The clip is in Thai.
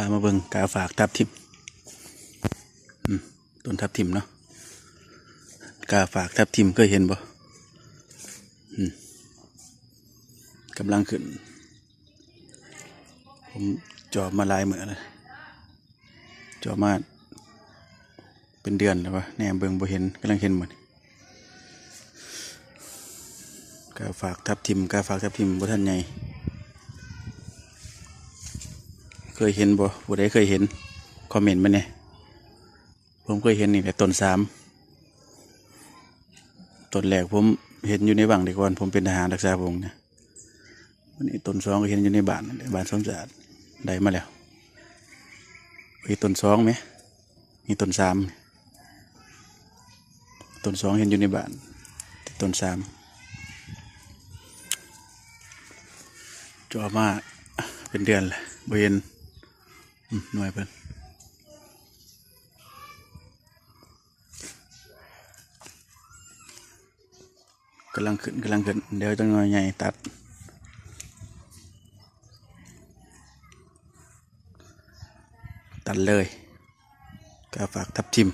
ามาเบิงกาฝากทับทิมต้นทับทิมเนาะกาฝากทับทิมเคยเห็นบ่กำลังขึ้น ผมจอบมาลายเหมือนเลยจอบมาเป็นเดือนแล้ววะแนมเบิงบ่เห็นกำลังเห็นเหมดกาฝากทับทิมกาฝากทับทิมบ่ท่านใหญ่ เคยเห็นบ่ผู้ใดเคยเห็น คอมเมนต์มาเนี่ยผมเคยเห็นนี่แต่ต้นสามต้นแรกผมเห็นอยู่ในบังเด็กวันผมเป็นทหารรักษาพระองค์นะวันนี้ต้นสองก็เห็นอยู่ในบ้านบ้านสมศาสตร์ได้มาแล้วมีต้นสองไหมมีต้นสามต้นสองเห็นอยู่ในบ้านต้นสามจอมาเป็นเดือนเลยบ่เห็น หน่วยเพิ่นกำลังขึ้นกำลังขึ้น เดี๋ยวจะหน่วยใหญ่ตัด ตัดเลยก็ฝากทับทิม